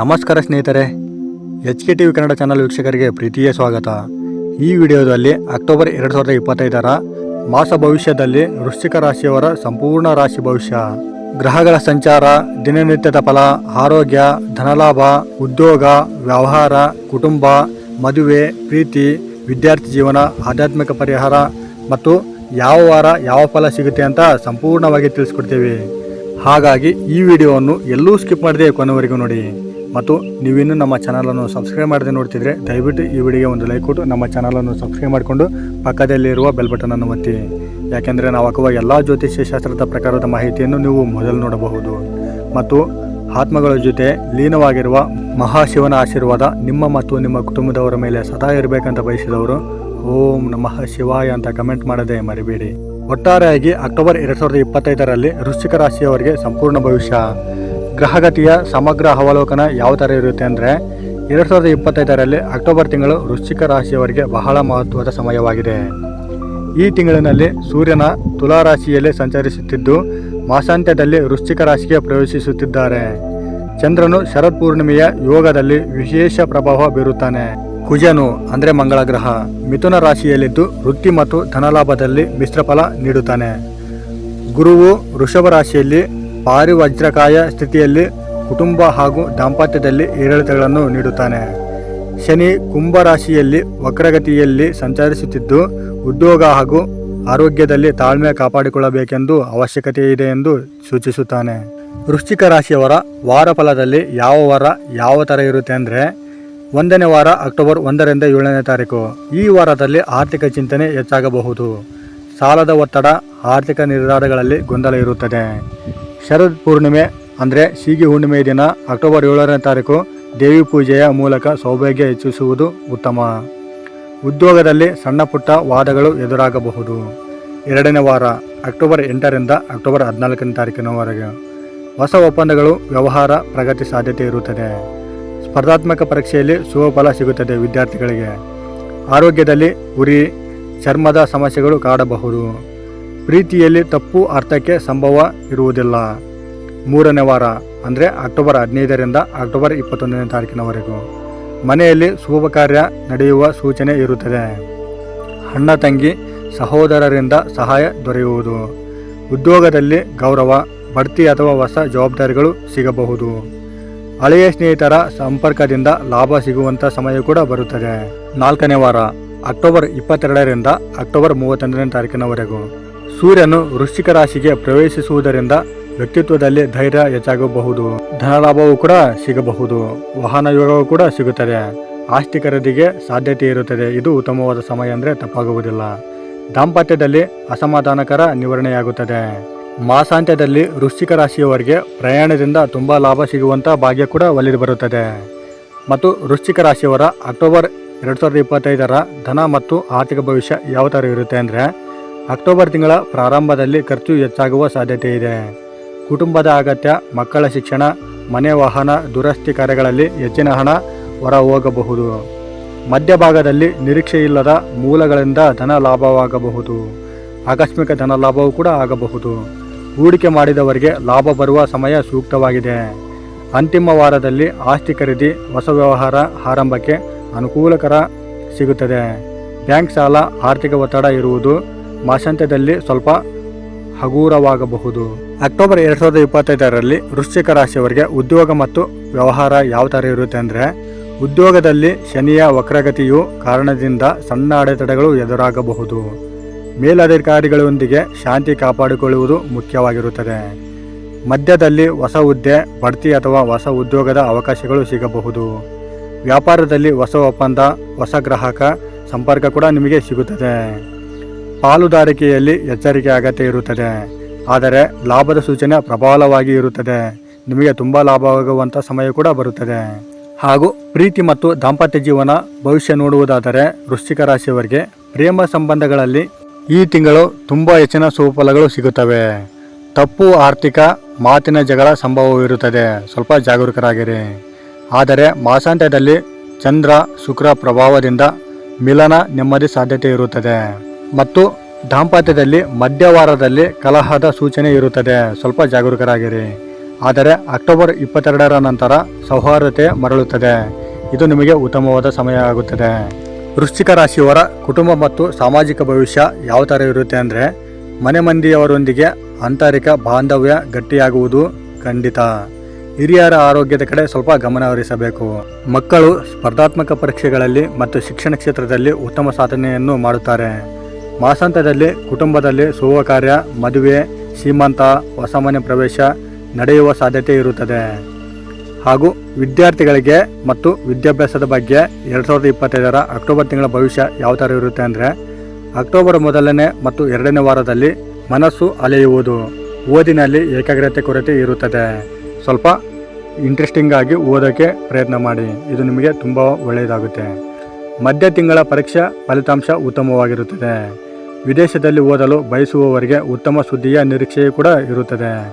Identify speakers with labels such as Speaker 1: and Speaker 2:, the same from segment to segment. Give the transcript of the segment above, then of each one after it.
Speaker 1: ನಮಸ್ಕಾರ ಸ್ನೇಹಿತರೆ H K T V Kannada channel ವೀಕ್ಷಕರಿಗೆ ಪ್ರೀತಿಯ ಸ್ವಾಗತ. ಈ ವಿಡಿಯೋದಲ್ಲಿ ಅಕ್ಟೋಬರ್ ಎರಡು ಸಾವಿರದ ಇಪ್ಪತ್ತೈದರ ಮಾಸ ಭವಿಷ್ಯದಲ್ಲಿ ವೃಶ್ಚಿಕ ರಾಶಿಯವರ ಸಂಪೂರ್ಣ ರಾಶಿ ಭವಿಷ್ಯ. ಗ್ರಹಗಳ ಸಂಚಾರ, ದಿನನಿತ್ಯದ ಫಲ, ಆರೋಗ್ಯ, ಧನಲಾಭ, ಉದ್ಯೋಗ, ವ್ಯವಹಾರ, ಕುಟುಂಬ, ಮದುವೆ, ಪ್ರೀತಿ, ವಿದ್ಯಾರ್ಥಿ ಜೀವನ, ಆಧ್ಯಾತ್ಮಿಕ ಪರಿಹಾರ ಮತ್ತು ಯಾವ ವಾರ ಯಾವ ಫಲ ಸಿಗುತ್ತೆ ಅಂತ ಸಂಪೂರ್ಣವಾಗಿ ತಿಳಿಸ್ಕೊಡ್ತೀವಿ. ಹಾಗಾಗಿ ಈ ವಿಡಿಯೋವನ್ನು ಎಲ್ಲೂ ಸ್ಕಿಪ್ ಮಾಡದೆ ಕೊನೆವರೆಗೂ ನೋಡಿ. ಮತ್ತು ನೀವಿನ್ನೂ ನಮ್ಮ ಚಾನಲನ್ನು ಸಬ್ಸ್ಕ್ರೈಬ್ ಮಾಡದೆ ನೋಡ್ತಿದ್ರೆ ದಯವಿಟ್ಟು ಈ ವಿಡಿಯೋಗೆ ಒಂದು ಲೈಕ್ ಕೊಟ್ಟು ನಮ್ಮ ಚಾನಲನ್ನು ಸಬ್ಸ್ಕ್ರೈಬ್ ಮಾಡಿಕೊಂಡು ಪಕ್ಕದಲ್ಲಿರುವ ಬೆಲ್ ಬಟನನ್ನು ಒತ್ತಿ. ಯಾಕೆಂದರೆ ನಾವು ಹಾಕುವ ಎಲ್ಲ ಜ್ಯೋತಿಷ್ಯ ಶಾಸ್ತ್ರದ ಪ್ರಕಾರದ ಮಾಹಿತಿಯನ್ನು ನೀವು ಮೊದಲು ನೋಡಬಹುದು. ಮತ್ತು ಆತ್ಮಗಳ ಜೊತೆ ಲೀನವಾಗಿರುವ ಮಹಾಶಿವನ ಆಶೀರ್ವಾದ ನಿಮ್ಮ ಮತ್ತು ನಿಮ್ಮ ಕುಟುಂಬದವರ ಮೇಲೆ ಸದಾ ಇರಬೇಕಂತ ಬಯಸಿದವರು, ಓಂ ನಮಃ ಶಿವಾಯ ಅಂತ ಕಮೆಂಟ್ ಮಾಡದೆ ಮರಿಬೇಡಿ. ಒಟ್ಟಾರೆಯಾಗಿ ಅಕ್ಟೋಬರ್ ಎರಡು ಸಾವಿರದ ಇಪ್ಪತ್ತೈದರಲ್ಲಿ ವೃಶ್ಚಿಕ ರಾಶಿಯವರಿಗೆ ಸಂಪೂರ್ಣ ಭವಿಷ್ಯ. ಗ್ರಹಗತಿಯ ಸಮಗ್ರ ಅವಲೋಕನ ಯಾವ ಥರ ಇರುತ್ತೆ ಅಂದರೆ ಎರಡು ಸಾವಿರದ ಇಪ್ಪತ್ತೈದರಲ್ಲಿ ಅಕ್ಟೋಬರ್ ತಿಂಗಳು ವೃಶ್ಚಿಕ ರಾಶಿಯವರಿಗೆ ಬಹಳ ಮಹತ್ವದ ಸಮಯವಾಗಿದೆ. ಈ ತಿಂಗಳಿನಲ್ಲಿ ಸೂರ್ಯನ ತುಲಾ ರಾಶಿಯಲ್ಲಿ ಸಂಚರಿಸುತ್ತಿದ್ದು ಮಾಸಾಂತ್ಯದಲ್ಲಿ ವೃಶ್ಚಿಕ ರಾಶಿಗೆ ಪ್ರವೇಶಿಸುತ್ತಿದ್ದಾರೆ. ಚಂದ್ರನು ಶರತ್ ಪೂರ್ಣಿಮೆಯ ಯೋಗದಲ್ಲಿ ವಿಶೇಷ ಪ್ರಭಾವ ಬೀರುತ್ತಾನೆ. ಕುಜನು ಅಂದರೆ ಮಂಗಳ ಗ್ರಹ, ಮಿಥುನ ರಾಶಿಯಲ್ಲಿದ್ದು ವೃತ್ತಿ ಮತ್ತು ಧನಲಾಭದಲ್ಲಿ ಮಿಶ್ರಫಲ ನೀಡುತ್ತಾನೆ. ಗುರುವು ವೃಷಭ ರಾಶಿಯಲ್ಲಿ ಪಾರಿವಜ್ರಕಾಯ ಸ್ಥಿತಿಯಲ್ಲಿ ಕುಟುಂಬ ಹಾಗೂ ದಾಂಪತ್ಯದಲ್ಲಿ ಏರಿಳಿತಗಳನ್ನು ನೀಡುತ್ತಾನೆ. ಶನಿ ಕುಂಭ ರಾಶಿಯಲ್ಲಿ ವಕ್ರಗತಿಯಲ್ಲಿ ಸಂಚರಿಸುತ್ತಿದ್ದು, ಉದ್ಯೋಗ ಹಾಗೂ ಆರೋಗ್ಯದಲ್ಲಿ ತಾಳ್ಮೆ ಕಾಪಾಡಿಕೊಳ್ಳಬೇಕೆಂದು ಅವಶ್ಯಕತೆ ಇದೆ ಎಂದು ಸೂಚಿಸುತ್ತಾನೆ. ವೃಶ್ಚಿಕ ರಾಶಿಯವರ ವಾರ ಫಲದಲ್ಲಿ ಯಾವ ವಾರ ಯಾವ ಥರ ಇರುತ್ತೆ ಅಂದರೆ, ಒಂದನೇ ವಾರ ಅಕ್ಟೋಬರ್ ಒಂದರಿಂದ ಏಳನೇ ತಾರೀಕು. ಈ ವಾರದಲ್ಲಿ ಆರ್ಥಿಕ ಚಿಂತನೆ ಹೆಚ್ಚಾಗಬಹುದು. ಸಾಲದ ಒತ್ತಡ, ಆರ್ಥಿಕ ನಿರ್ಧಾರಗಳಲ್ಲಿ ಗೊಂದಲ ಇರುತ್ತದೆ. ಶರದ್ ಪೂರ್ಣಿಮೆ ಅಂದರೆ ಸೀಗಿ ಹುಣ್ಣಿಮೆ ದಿನ, ಅಕ್ಟೋಬರ್ ಏಳನೇ ತಾರೀಕು ದೇವಿ ಪೂಜೆಯ ಮೂಲಕ ಸೌಭಾಗ್ಯ ಹೆಚ್ಚಿಸುವುದು ಉತ್ತಮ. ಉದ್ಯೋಗದಲ್ಲಿ ಸಣ್ಣ ಪುಟ್ಟ ವಾದಗಳು ಎದುರಾಗಬಹುದು. ಎರಡನೇ ವಾರ, ಅಕ್ಟೋಬರ್ ಎಂಟರಿಂದ ಅಕ್ಟೋಬರ್ ಹದಿನಾಲ್ಕನೇ ತಾರೀಕಿನವರೆಗೆ. ಹೊಸ ಒಪ್ಪಂದಗಳು, ವ್ಯವಹಾರ ಪ್ರಗತಿ ಸಾಧ್ಯತೆ ಇರುತ್ತದೆ. ಸ್ಪರ್ಧಾತ್ಮಕ ಪರೀಕ್ಷೆಯಲ್ಲಿ ಶುಭ ಫಲ ಸಿಗುತ್ತದೆ ವಿದ್ಯಾರ್ಥಿಗಳಿಗೆ. ಆರೋಗ್ಯದಲ್ಲಿ ಉರಿ, ಚರ್ಮದ ಸಮಸ್ಯೆಗಳು ಕಾಡಬಹುದು. ಪ್ರೀತಿಯಲ್ಲಿ ತಪ್ಪು ಅರ್ಥಕ್ಕೆ ಸಂಭವ ಇರುವುದಿಲ್ಲ. ಮೂರನೇ ವಾರ, ಅಂದರೆ ಅಕ್ಟೋಬರ್ ಹದಿನೈದರಿಂದ ಅಕ್ಟೋಬರ್ ಇಪ್ಪತ್ತೊಂದನೇ ತಾರೀಕಿನವರೆಗೂ. ಮನೆಯಲ್ಲಿ ಶುಭ ಕಾರ್ಯ ನಡೆಯುವ ಸೂಚನೆ ಇರುತ್ತದೆ. ಅಣ್ಣ, ತಂಗಿ, ಸಹೋದರರಿಂದ ಸಹಾಯ ದೊರೆಯುವುದು. ಉದ್ಯೋಗದಲ್ಲಿ ಗೌರವ, ಬಡ್ತಿ ಅಥವಾ ಹೊಸ ಜವಾಬ್ದಾರಿಗಳು ಸಿಗಬಹುದು. ಹಳೆಯ ಸ್ನೇಹಿತರ ಸಂಪರ್ಕದಿಂದ ಲಾಭ ಸಿಗುವಂಥ ಸಮಯ ಕೂಡ ಬರುತ್ತದೆ. ನಾಲ್ಕನೇ ವಾರ, ಅಕ್ಟೋಬರ್ ಇಪ್ಪತ್ತೆರಡರಿಂದ ಅಕ್ಟೋಬರ್ ಮೂವತ್ತೊಂದನೇ ತಾರೀಕಿನವರೆಗೂ. ಸೂರ್ಯನು ವೃಶ್ಚಿಕ ರಾಶಿಗೆ ಪ್ರವೇಶಿಸುವುದರಿಂದ ವ್ಯಕ್ತಿತ್ವದಲ್ಲಿ ಧೈರ್ಯ ಹೆಚ್ಚಾಗಬಹುದು. ಧನಲಾಭವೂ ಕೂಡ ಸಿಗಬಹುದು. ವಾಹನ ಯೋಗವೂ ಕೂಡ ಸಿಗುತ್ತದೆ. ಆಸ್ತಿ ಖರೀದಿಗೆ ಸಾಧ್ಯತೆ ಇರುತ್ತದೆ. ಇದು ಉತ್ತಮವಾದ ಸಮಯ ಅಂದರೆ ತಪ್ಪಾಗುವುದಿಲ್ಲ. ದಾಂಪತ್ಯದಲ್ಲಿ ಅಸಮಾಧಾನಕರ ನಿವಾರಣೆಯಾಗುತ್ತದೆ. ಮಾಸಾಂತ್ಯದಲ್ಲಿ ವೃಶ್ಚಿಕ ರಾಶಿಯವರಿಗೆ ಪ್ರಯಾಣದಿಂದ ತುಂಬ ಲಾಭ ಸಿಗುವಂಥ ಭಾಗ್ಯ ಕೂಡ ಒಲಿದು ಬರುತ್ತದೆ. ಮತ್ತು ವೃಶ್ಚಿಕ ರಾಶಿಯವರ ಅಕ್ಟೋಬರ್ ಎರಡು ಸಾವಿರದ ಇಪ್ಪತ್ತೈದರ ಧನ ಮತ್ತು ಆರ್ಥಿಕ ಭವಿಷ್ಯ ಯಾವ ಥರ ಇರುತ್ತೆ ಅಂದರೆ ಅಕ್ಟೋಬರ್ ತಿಂಗಳ ಪ್ರಾರಂಭದಲ್ಲಿ ಖರ್ಚು ಹೆಚ್ಚಾಗುವ ಸಾಧ್ಯತೆ ಇದೆ. ಕುಟುಂಬದ ಅಗತ್ಯ, ಮಕ್ಕಳ ಶಿಕ್ಷಣ, ಮನೆ ವಾಹನ, ದುರಸ್ತಿ ಕಾರ್ಯಗಳಲ್ಲಿ ಹೆಚ್ಚಿನ ಹಣ ಹೊರ ಹೋಗಬಹುದು ಮಧ್ಯಭಾಗದಲ್ಲಿ ನಿರೀಕ್ಷೆಯಿಲ್ಲದ ಮೂಲಗಳಿಂದ ಧನ ಲಾಭವಾಗಬಹುದು. ಆಕಸ್ಮಿಕ ಧನ ಲಾಭವೂ ಕೂಡ ಆಗಬಹುದು. ಹೂಡಿಕೆ ಮಾಡಿದವರಿಗೆ ಲಾಭ ಬರುವ ಸಮಯ ಸೂಕ್ತವಾಗಿದೆ. ಅಂತಿಮ ವಾರದಲ್ಲಿ ಆಸ್ತಿ ಖರೀದಿ, ಹೊಸ ವ್ಯವಹಾರ ಆರಂಭಕ್ಕೆ ಅನುಕೂಲಕರ ಸಿಗುತ್ತದೆ. ಬ್ಯಾಂಕ್ ಸಾಲ, ಆರ್ಥಿಕ ಒತ್ತಡ ಇರುವುದು ಮಾಸಾಂತ್ಯದಲ್ಲಿ ಸ್ವಲ್ಪ ಹಗುರವಾಗಬಹುದು. ಅಕ್ಟೋಬರ್ ಎರಡು ಸಾವಿರದ ಇಪ್ಪತ್ತೈದರಲ್ಲಿ ವೃಶ್ಚಿಕ ರಾಶಿಯವರಿಗೆ ಉದ್ಯೋಗ ಮತ್ತು ವ್ಯವಹಾರ ಯಾವ ಥರ ಇರುತ್ತೆ ಅಂದರೆ, ಉದ್ಯೋಗದಲ್ಲಿ ಶನಿಯ ವಕ್ರಗತಿಯು ಕಾರಣದಿಂದ ಸಣ್ಣ ಅಡೆತಡೆಗಳು ಎದುರಾಗಬಹುದು. ಮೇಲಧಿಕಾರಿಗಳೊಂದಿಗೆ ಶಾಂತಿ ಕಾಪಾಡಿಕೊಳ್ಳುವುದು ಮುಖ್ಯವಾಗಿರುತ್ತದೆ. ಮಧ್ಯದಲ್ಲಿ ಹೊಸ ಹುದ್ದೆ, ಬಡ್ತಿ ಅಥವಾ ಹೊಸ ಉದ್ಯೋಗದ ಅವಕಾಶಗಳು ಸಿಗಬಹುದು. ವ್ಯಾಪಾರದಲ್ಲಿ ಹೊಸ ಒಪ್ಪಂದ, ಹೊಸ ಗ್ರಾಹಕ ಸಂಪರ್ಕ ಕೂಡ ನಿಮಗೆ ಸಿಗುತ್ತದೆ. ಪಾಲುದಾರಿಕೆಯಲ್ಲಿ ಎಚ್ಚರಿಕೆ ಅಗತ್ಯ ಇರುತ್ತದೆ. ಆದರೆ ಲಾಭದ ಸೂಚನೆ ಪ್ರಬಲವಾಗಿ ಇರುತ್ತದೆ. ನಿಮಗೆ ತುಂಬ ಲಾಭವಾಗುವಂಥ ಸಮಯ ಕೂಡ ಬರುತ್ತದೆ. ಹಾಗೂ ಪ್ರೀತಿ ಮತ್ತು ದಾಂಪತ್ಯ ಜೀವನ ಭವಿಷ್ಯ ನೋಡುವುದಾದರೆ ವೃಶ್ಚಿಕ ರಾಶಿಯವರಿಗೆ ಪ್ರೇಮ ಸಂಬಂಧಗಳಲ್ಲಿ ಈ ತಿಂಗಳು ತುಂಬ ಹೆಚ್ಚಿನ ಸುಫಲಗಳು ಸಿಗುತ್ತವೆ. ತಪ್ಪು ಆರ್ಥಿಕ ಮಾತಿನ ಜಗಳ ಸಂಭವವಿರುತ್ತದೆ ಸ್ವಲ್ಪ ಜಾಗರೂಕರಾಗಿರಿ. ಆದರೆ ಮಾಸಾಂತ್ಯದಲ್ಲಿ ಚಂದ್ರ, ಶುಕ್ರ ಪ್ರಭಾವದಿಂದ ಮಿಲನ ನೆಮ್ಮದಿ ಸಾಧ್ಯತೆ ಇರುತ್ತದೆ. ಮತ್ತು ದಾಂಪತ್ಯದಲ್ಲಿ ಮಧ್ಯವಾರದಲ್ಲಿ ಕಲಹದ ಸೂಚನೆ ಇರುತ್ತದೆ. ಸ್ವಲ್ಪ ಜಾಗರೂಕರಾಗಿರಿ. ಆದರೆ ಅಕ್ಟೋಬರ್ ಇಪ್ಪತ್ತೆರಡರ ನಂತರ ಸೌಹಾರ್ದತೆ ಮರಳುತ್ತದೆ. ಇದು ನಿಮಗೆ ಉತ್ತಮವಾದ ಸಮಯ ಆಗುತ್ತದೆ. ವೃಶ್ಚಿಕ ರಾಶಿಯವರ ಕುಟುಂಬ ಮತ್ತು ಸಾಮಾಜಿಕ ಭವಿಷ್ಯ ಯಾವ ಥರ ಇರುತ್ತೆ ಅಂದರೆ, ಮನೆ ಮಂದಿಯವರೊಂದಿಗೆ ಆಂತರಿಕ ಬಾಂಧವ್ಯ ಗಟ್ಟಿಯಾಗುವುದು ಖಂಡಿತ. ಹಿರಿಯರ ಆರೋಗ್ಯದ ಕಡೆ ಸ್ವಲ್ಪ ಗಮನ ಹರಿಸಬೇಕು. ಮಕ್ಕಳು ಸ್ಪರ್ಧಾತ್ಮಕ ಪರೀಕ್ಷೆಗಳಲ್ಲಿ ಮತ್ತು ಶಿಕ್ಷಣ ಕ್ಷೇತ್ರದಲ್ಲಿ ಉತ್ತಮ ಸಾಧನೆಯನ್ನು ಮಾಡುತ್ತಾರೆ. ಮಾಸಾಂತ್ಯದಲ್ಲಿ ಕುಟುಂಬದಲ್ಲಿ ಶುಭ ಕಾರ್ಯ, ಮದುವೆ, ಸೀಮಂತ ಹೊಸ ಮನೆ ಪ್ರವೇಶ ನಡೆಯುವ ಸಾಧ್ಯತೆ ಇರುತ್ತದೆ. ಹಾಗೂ ವಿದ್ಯಾರ್ಥಿಗಳಿಗೆ ಮತ್ತು ವಿದ್ಯಾಭ್ಯಾಸದ ಬಗ್ಗೆ ಎರಡು ಸಾವಿರದ ಇಪ್ಪತ್ತೈದರ ಅಕ್ಟೋಬರ್ ತಿಂಗಳ ಭವಿಷ್ಯ ಯಾವ ಥರ ಇರುತ್ತೆ ಅಂದರೆ, ಅಕ್ಟೋಬರ್ ಮೊದಲನೇ ಮತ್ತು ಎರಡನೇ ವಾರದಲ್ಲಿ ಮನಸ್ಸು ಅಲೆಯುವುದು, ಓದಿನಲ್ಲಿ ಏಕಾಗ್ರತೆ ಕೊರತೆ ಇರುತ್ತದೆ. ಸ್ವಲ್ಪ ಇಂಟ್ರೆಸ್ಟಿಂಗ್ ಆಗಿ ಓದೋಕ್ಕೆ ಪ್ರಯತ್ನ ಮಾಡಿ. ಇದು ನಿಮಗೆ ತುಂಬ ಒಳ್ಳೆಯದಾಗುತ್ತೆ. ಮಧ್ಯ ತಿಂಗಳ ಪರೀಕ್ಷಾ ಫಲಿತಾಂಶ ಉತ್ತಮವಾಗಿರುತ್ತದೆ. ವಿದೇಶದಲ್ಲಿ ಓದಲು ಬಯಸುವವರಿಗೆ ಉತ್ತಮ ಸುದ್ದಿಯ ನಿರೀಕ್ಷೆಯೂ ಕೂಡ ಇರುತ್ತದೆ.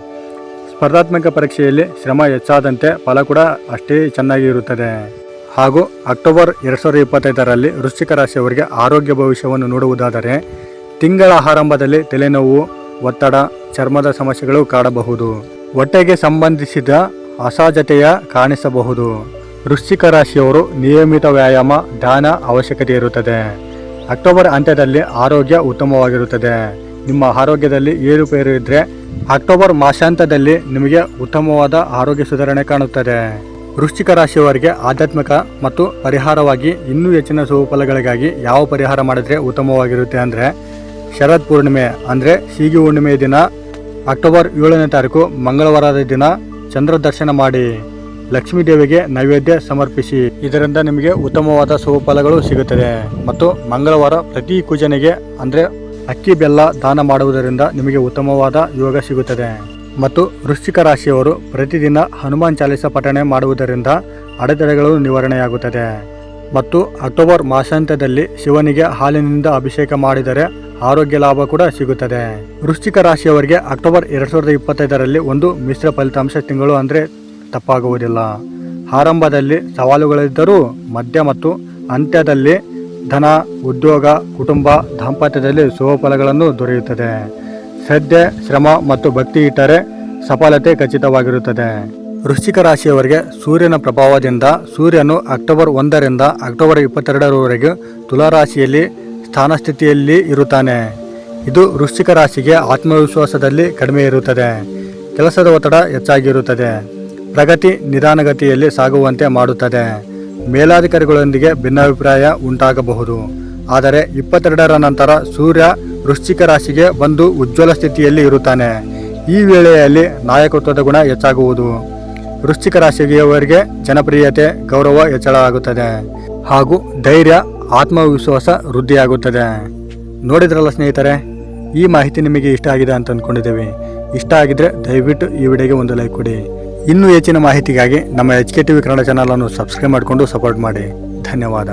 Speaker 1: ಸ್ಪರ್ಧಾತ್ಮಕ ಪರೀಕ್ಷೆಯಲ್ಲಿ ಶ್ರಮ ಹೆಚ್ಚಾದಂತೆ ಫಲ ಕೂಡ ಅಷ್ಟೇ ಚೆನ್ನಾಗಿ ಇರುತ್ತದೆ. ಹಾಗೂ ಅಕ್ಟೋಬರ್ ಎರಡು ಸಾವಿರದ ಇಪ್ಪತ್ತೈದರಲ್ಲಿ ವೃಶ್ಚಿಕ ರಾಶಿಯವರಿಗೆ ಆರೋಗ್ಯ ಭವಿಷ್ಯವನ್ನು ನೋಡುವುದಾದರೆ, ತಿಂಗಳ ಆರಂಭದಲ್ಲಿ ತಲೆನೋವು, ಒತ್ತಡ, ಚರ್ಮದ ಸಮಸ್ಯೆಗಳು ಕಾಡಬಹುದು. ಹೊಟ್ಟೆಗೆ ಸಂಬಂಧಿಸಿದ ಅಸಹಜತೆಯ ಕಾಣಿಸಬಹುದು. ವೃಶ್ಚಿಕ ರಾಶಿಯವರು ನಿಯಮಿತ ವ್ಯಾಯಾಮ, ಧ್ಯಾನ ಅವಶ್ಯಕತೆ ಇರುತ್ತದೆ. ಅಕ್ಟೋಬರ್ ಅಂತ್ಯದಲ್ಲಿ ಆರೋಗ್ಯ ಉತ್ತಮವಾಗಿರುತ್ತದೆ. ನಿಮ್ಮ ಆರೋಗ್ಯದಲ್ಲಿ ಏರುಪೇರು ಇದ್ದರೆ ಅಕ್ಟೋಬರ್ ಮಾಸಾಂತ್ಯದಲ್ಲಿ ನಿಮಗೆ ಉತ್ತಮವಾದ ಆರೋಗ್ಯ ಸುಧಾರಣೆ ಕಾಣುತ್ತದೆ. ವೃಶ್ಚಿಕ ರಾಶಿಯವರಿಗೆ ಆಧ್ಯಾತ್ಮಿಕ ಮತ್ತು ಪರಿಹಾರವಾಗಿ ಇನ್ನೂ ಹೆಚ್ಚಿನ ಸುಫಲಗಳಿಗಾಗಿ ಯಾವ ಪರಿಹಾರ ಮಾಡಿದ್ರೆ ಉತ್ತಮವಾಗಿರುತ್ತೆ ಅಂದರೆ ಶರದ್ ಪೂರ್ಣಿಮೆ ಅಂದರೆ ಸೀಗಿ ಹುಣ್ಣಿಮೆ ದಿನ, ಅಕ್ಟೋಬರ್ ಏಳನೇ ತಾರೀಕು ಮಂಗಳವಾರದ ದಿನ, ಚಂದ್ರ ದರ್ಶನ ಮಾಡಿ. ಲಕ್ಷ್ಮೀ ದೇವಿಗೆ ನೈವೇದ್ಯ ಸಮರ್ಪಿಸಿ. ಇದರಿಂದ ನಿಮಗೆ ಉತ್ತಮವಾದ ಶುಭಫಲಗಳು ಸಿಗುತ್ತದೆ. ಮತ್ತು ಮಂಗಳವಾರ ಪ್ರತಿ ಕುಜನಿಗೆ ಅಂದರೆ ಅಕ್ಕಿ ಬೆಲ್ಲ ದಾನ ಮಾಡುವುದರಿಂದ ನಿಮಗೆ ಉತ್ತಮವಾದ ಯೋಗ ಸಿಗುತ್ತದೆ. ಮತ್ತು ವೃಶ್ಚಿಕ ರಾಶಿಯವರು ಪ್ರತಿದಿನ ಹನುಮಾನ್ ಚಾಲಿಸ ಪಠಣೆ ಮಾಡುವುದರಿಂದ ಅಡೆತಡೆಗಳು ನಿವಾರಣೆಯಾಗುತ್ತದೆ. ಮತ್ತು ಅಕ್ಟೋಬರ್ ಮಾಸಾಂತ್ಯದಲ್ಲಿ ಶಿವನಿಗೆ ಹಾಲಿನಿಂದ ಅಭಿಷೇಕ ಮಾಡಿದರೆ ಆರೋಗ್ಯ ಲಾಭ ಕೂಡ ಸಿಗುತ್ತದೆ. ವೃಶ್ಚಿಕ ರಾಶಿಯವರಿಗೆ ಅಕ್ಟೋಬರ್ ಎರಡು ಸಾವಿರದ ಇಪ್ಪತ್ತೈದರಲ್ಲಿ ಒಂದು ಮಿಶ್ರ ಫಲಿತಾಂಶ ತಿಂಗಳು ಅಂದರೆ ತಪ್ಪಾಗುವುದಿಲ್ಲ. ಆರಂಭದಲ್ಲಿ ಸವಾಲುಗಳಿದ್ದರೂ ಮಧ್ಯ ಮತ್ತು ಅಂತ್ಯದಲ್ಲಿ ಧನ, ಉದ್ಯೋಗ, ಕುಟುಂಬ, ದಾಂಪತ್ಯದಲ್ಲಿ ಶುಭಫಲಗಳನ್ನು ದೊರೆಯುತ್ತದೆ. ಶ್ರದ್ಧೆ ಶ್ರಮ ಮತ್ತು ಭಕ್ತಿ ಇಟ್ಟರೆ ಸಫಲತೆ ಖಚಿತವಾಗಿರುತ್ತದೆ. ವೃಶ್ಚಿಕ ರಾಶಿಯವರಿಗೆ ಸೂರ್ಯನ ಪ್ರಭಾವದಿಂದ ಸೂರ್ಯನು ಅಕ್ಟೋಬರ್ ಒಂದರಿಂದ ಅಕ್ಟೋಬರ್ ಇಪ್ಪತ್ತೆರಡರವರೆಗೆ ತುಲಾರಾಶಿಯಲ್ಲಿ ಸ್ಥಾನಸ್ಥಿತಿಯಲ್ಲಿ ಇರುತ್ತಾನೆ. ಇದು ವೃಶ್ಚಿಕ ರಾಶಿಗೆ ಆತ್ಮವಿಶ್ವಾಸದಲ್ಲಿ ಕಡಿಮೆ ಇರುತ್ತದೆ. ಕೆಲಸದ ಒತ್ತಡ ಹೆಚ್ಚಾಗಿರುತ್ತದೆ. ಪ್ರಗತಿ ನಿಧಾನಗತಿಯಲ್ಲಿ ಸಾಗುವಂತೆ ಮಾಡುತ್ತದೆ. ಮೇಲಾಧಿಕಾರಿಗಳೊಂದಿಗೆ ಭಿನ್ನಾಭಿಪ್ರಾಯ ಉಂಟಾಗಬಹುದು. ಆದರೆ ಇಪ್ಪತ್ತೆರಡರ ನಂತರ ಸೂರ್ಯ ವೃಶ್ಚಿಕ ರಾಶಿಗೆ ಬಂದು ಉಜ್ವಲ ಸ್ಥಿತಿಯಲ್ಲಿ ಇರುತ್ತಾನೆ. ಈ ವೇಳೆಯಲ್ಲಿ ನಾಯಕತ್ವದ ಗುಣ ಹೆಚ್ಚಾಗುವುದು. ವೃಶ್ಚಿಕ ರಾಶಿಯವರಿಗೆ ಜನಪ್ರಿಯತೆ, ಗೌರವ ಹೆಚ್ಚಳ ಆಗುತ್ತದೆ ಹಾಗೂ ಧೈರ್ಯ, ಆತ್ಮವಿಶ್ವಾಸ ವೃದ್ಧಿಯಾಗುತ್ತದೆ. ನೋಡಿದ್ರಲ್ಲ ಸ್ನೇಹಿತರೆ, ಈ ಮಾಹಿತಿ ನಿಮಗೆ ಇಷ್ಟ ಆಗಿದೆ ಅಂತ ಅಂದ್ಕೊಂಡಿದ್ದೇವೆ ಇಷ್ಟ ಆಗಿದ್ರೆ ದಯವಿಟ್ಟು ಈ ವಿಡಿಯೋಗೆ ಒಂದು ಲೈಕ್ ಕೊಡಿ. ಇನ್ನೂ ಹೆಚ್ಚಿನ ಮಾಹಿತಿಗಾಗಿ ನಮ್ಮ H K T V Kannada ಚಾನಲನ್ನು ಸಬ್ಸ್ಕ್ರೈಬ್ ಮಾಡಿಕೊಂಡು ಸಪೋರ್ಟ್ ಮಾಡಿ. ಧನ್ಯವಾದ.